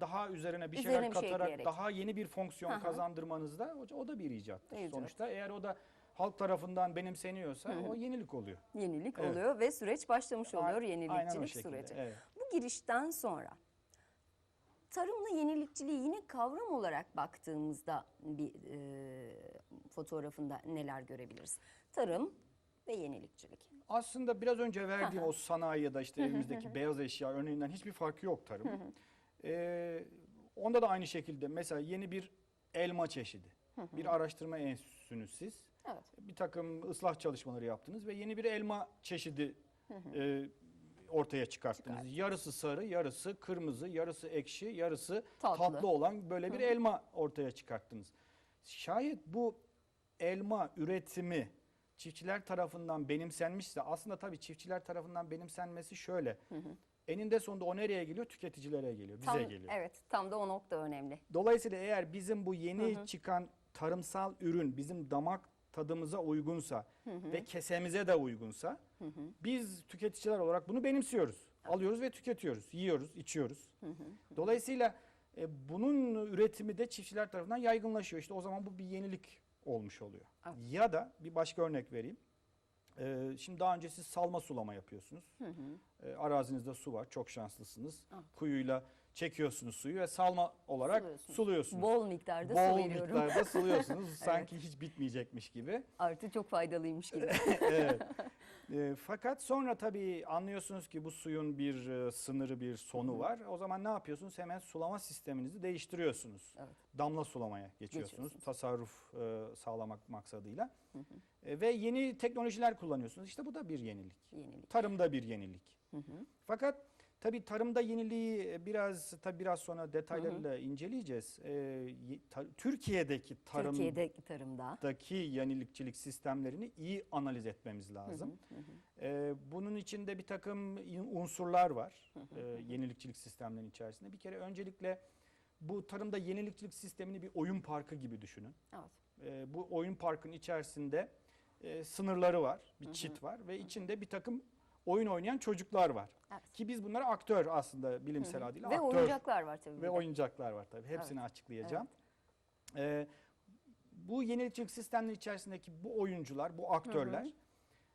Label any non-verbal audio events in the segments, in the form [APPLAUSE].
daha üzerine bir Üzerine şeyler bir şey katarak ekleyerek. daha yeni bir fonksiyon Hı hı. kazandırmanızda o, da bir icattır. İcat. Sonuçta eğer o da halk tarafından benimseniyorsa o yenilik oluyor. Yenilik Evet. oluyor ve süreç başlamış oluyor o yenilikçilik süreci. evet. Bu girişten sonra tarımla yenilikçiliği yine kavram olarak baktığımızda bir e, fotoğrafında neler görebiliriz? Tarım ve yenilikçilik. Aslında biraz önce verdiğim Aha. o sanayi ya da işte evimizdeki beyaz eşya örneğinden hiçbir farkı yok tarım. Ee, onda da aynı şekilde mesela yeni bir elma çeşidi. Bir araştırma enstitüsünüz siz. Evet. Bir takım ıslah çalışmaları yaptınız ve yeni bir elma çeşidi e, ortaya çıkarttınız. Çıkarttınız. Yarısı sarı, yarısı kırmızı, yarısı ekşi, yarısı Tatlı. tatlı, olan böyle bir elma ortaya çıkarttınız. Şayet bu elma üretimi çiftçiler tarafından benimsenmişse aslında tabii çiftçiler tarafından benimsenmesi şöyle. Eninde sonunda o nereye geliyor? Tüketicilere geliyor, bize Tam, geliyor. Evet tam da o nokta önemli. Dolayısıyla eğer bizim bu yeni çıkan tarımsal ürün bizim damak tadımıza uygunsa ve kesemize de uygunsa biz tüketiciler olarak bunu benimsiyoruz. Alıyoruz ve tüketiyoruz. Yiyoruz, içiyoruz. Dolayısıyla e, bunun üretimi de çiftçiler tarafından yaygınlaşıyor. İşte o zaman bu bir yenilik olmuş oluyor. Evet. Ya da bir başka örnek vereyim. Ee, şimdi daha önce siz salma sulama yapıyorsunuz. Ee, arazinizde su var, çok şanslısınız. Kuyuyla çekiyorsunuz suyu ve salma olarak Suluyorsunuz. suluyorsunuz. Bol miktarda Bol su veriyorum. miktarda suluyorsunuz. [LAUGHS] Sanki hiç bitmeyecekmiş gibi. Artı çok faydalıymış gibi. [LAUGHS] evet. Ee, fakat sonra tabii anlıyorsunuz ki bu suyun bir e, sınırı, bir sonu var. O zaman ne yapıyorsunuz? Hemen sulama sisteminizi değiştiriyorsunuz. Evet. Damla sulamaya geçiyorsunuz. Geçiyorsunuz. Tasarruf e, sağlamak maksadıyla. E, ve yeni teknolojiler kullanıyorsunuz. İşte bu da bir yenilik. Yenilik. Tarımda bir yenilik. Fakat tabii tarımda yeniliği biraz tabii biraz sonra detaylarıyla inceleyeceğiz. E, ye- ta- Türkiye'deki tarım Türkiye'deki tarımda. daki yenilikçilik sistemlerini iyi analiz etmemiz lazım. Ee, bunun içinde bir takım unsurlar var e, yenilikçilik sistemlerinin içerisinde. Bir kere öncelikle bu tarımda yenilikçilik sistemini bir oyun parkı gibi düşünün. Evet. Ee, bu oyun parkının içerisinde e, sınırları var, bir çit var ve içinde bir takım oyun oynayan çocuklar var. Evet. Ki biz bunlara aktör aslında bilimsel adıyla Ve aktör oyuncaklar var tabii. ve oyuncaklar var tabii. Hepsini açıklayacağım. Ee, bu yenilikçilik sistemleri içerisindeki bu oyuncular, bu aktörler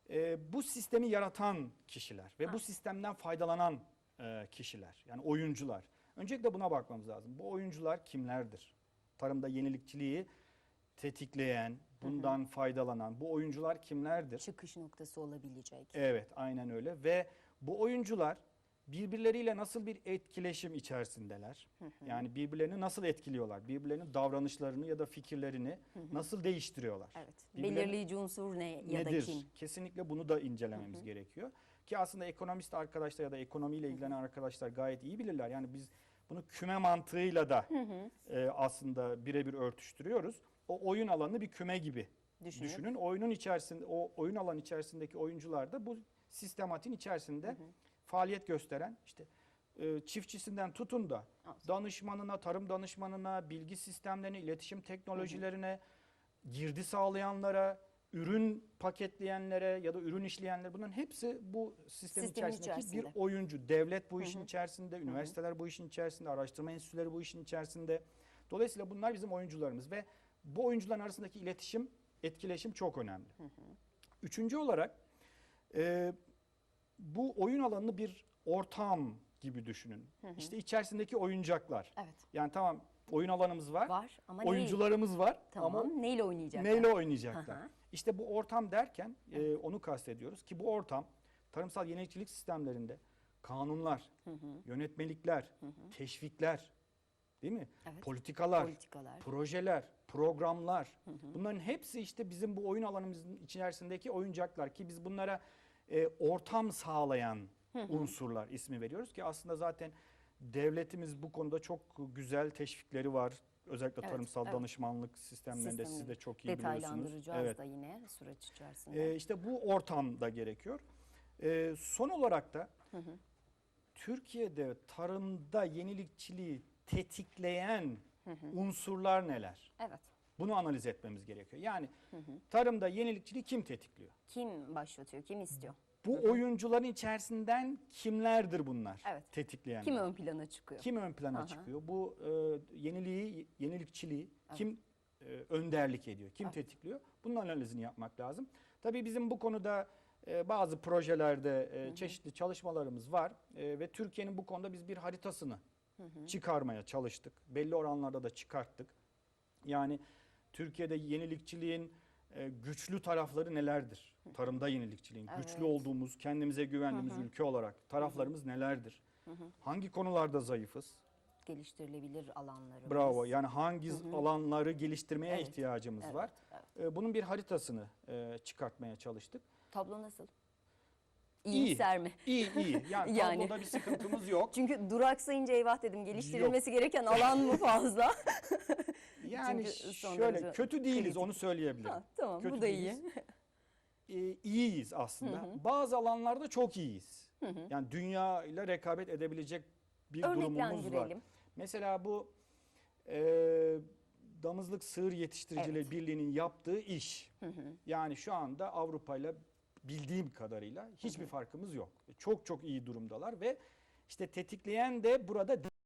e, bu sistemi yaratan kişiler ve bu sistemden faydalanan e, kişiler. Yani oyuncular. Öncelikle buna bakmamız lazım. Bu oyuncular kimlerdir? Tarımda yenilikçiliği tetikleyen, bundan faydalanan bu oyuncular kimlerdir? Çıkış noktası olabilecek. Evet, aynen öyle ve bu oyuncular birbirleriyle nasıl bir etkileşim içerisindeler? Yani birbirlerini nasıl etkiliyorlar? Birbirlerinin davranışlarını ya da fikirlerini nasıl değiştiriyorlar? Evet. Birbirlerini- Belirleyici unsur ne ya da Nedir? kim? Kesinlikle bunu da incelememiz gerekiyor. Ki aslında ekonomist arkadaşlar ya da ekonomiyle ilgilenen arkadaşlar gayet iyi bilirler. Yani biz bunu küme mantığıyla da e, aslında birebir örtüştürüyoruz. O oyun alanını bir küme gibi Düşünün. düşünün. Oyunun içerisinde o oyun alan içerisindeki oyuncular da bu sistematin içerisinde faaliyet gösteren işte e, çiftçisinden tutun da Evet. danışmanına, tarım danışmanına, bilgi sistemlerine, iletişim teknolojilerine, girdi sağlayanlara, ürün paketleyenlere ya da ürün işleyenlere bunların hepsi bu Sistemin içerisindeki içerisinde. bir oyuncu. Devlet bu işin içerisinde, üniversiteler bu işin içerisinde, araştırma enstitüleri bu işin içerisinde. Dolayısıyla bunlar bizim oyuncularımız ve bu oyuncuların arasındaki iletişim, etkileşim çok önemli. Üçüncü olarak e, bu oyun alanını bir ortam gibi düşünün. İşte içerisindeki oyuncaklar. Evet. Yani tamam oyun alanımız var. Var ama oyuncularımız var Tamam. ama neyle oynayacaklar? neyle oynayacaklar? Hı hı. İşte bu ortam derken e, onu kastediyoruz ki bu ortam tarımsal yenilikçilik sistemlerinde kanunlar, yönetmelikler, teşvikler, değil mi? Evet. Politikalar, Politikalar. projeler, programlar. Bunların hepsi işte bizim bu oyun alanımızın içerisindeki oyuncaklar ki biz bunlara e, ortam sağlayan unsurlar ismi veriyoruz ki aslında zaten devletimiz bu konuda çok güzel teşvikleri var. Özellikle Evet, tarımsal evet. danışmanlık sistemlerinde siz Sistemini de çok iyi biliyorsunuz. Evet. da yine süreç içerisinde. Ee, işte bu ortamda gerekiyor. Ee, son olarak da Türkiye'de tarımda yenilikçiliği tetikleyen unsurlar neler? evet. Bunu analiz etmemiz gerekiyor. Yani tarımda yenilikçiliği kim tetikliyor? Kim başlatıyor, kim istiyor? bu oyuncuların içerisinden kimlerdir bunlar? Evet. Tetikleyenler. Kim ön plana çıkıyor? Kim ön plana Aha. çıkıyor? Bu e, yeniliği, yenilikçiliği Evet. kim e, önderlik ediyor? Kim Evet. tetikliyor? Bunun analizini yapmak lazım. Tabii bizim bu konuda e, bazı projelerde e, çeşitli çalışmalarımız var E, ve Türkiye'nin bu konuda biz bir haritasını çıkarmaya çalıştık. Belli oranlarda da çıkarttık. Yani Türkiye'de yenilikçiliğin e, güçlü tarafları nelerdir? Tarımda yenilikçiliğin Evet. güçlü olduğumuz, kendimize güvendiğimiz Hı hı. ülke olarak taraflarımız nelerdir? Hangi konularda zayıfız? Geliştirilebilir alanlarımız. Bravo. Yani hangi Hı hı. alanları geliştirmeye Evet, ihtiyacımız Evet, var? evet. E, Bunun bir haritasını e, çıkartmaya çalıştık. Tablo nasıl? İyi. İyimser mi? İyi iyi. [LAUGHS] Yani, Yani. tabloda bir sıkıntımız yok. Çünkü duraksayınca eyvah dedim geliştirilmesi gereken alan mı fazla? [LAUGHS] Yani Çünkü şöyle kötü değiliz kritik. onu söyleyebilirim. ha, tamam Kötü bu da iyi. [LAUGHS] değiliz. E, iyiyiz aslında. Hı hı. Bazı alanlarda çok iyiyiz. Hı hı. Yani dünya ile rekabet edebilecek bir durumumuz var. Mesela bu e, Damızlık Sığır Yetiştiricileri Evet. Birliği'nin yaptığı iş. Hı hı. Yani şu anda Avrupa ile bildiğim kadarıyla hiçbir farkımız yok. Çok çok iyi durumdalar ve işte tetikleyen de burada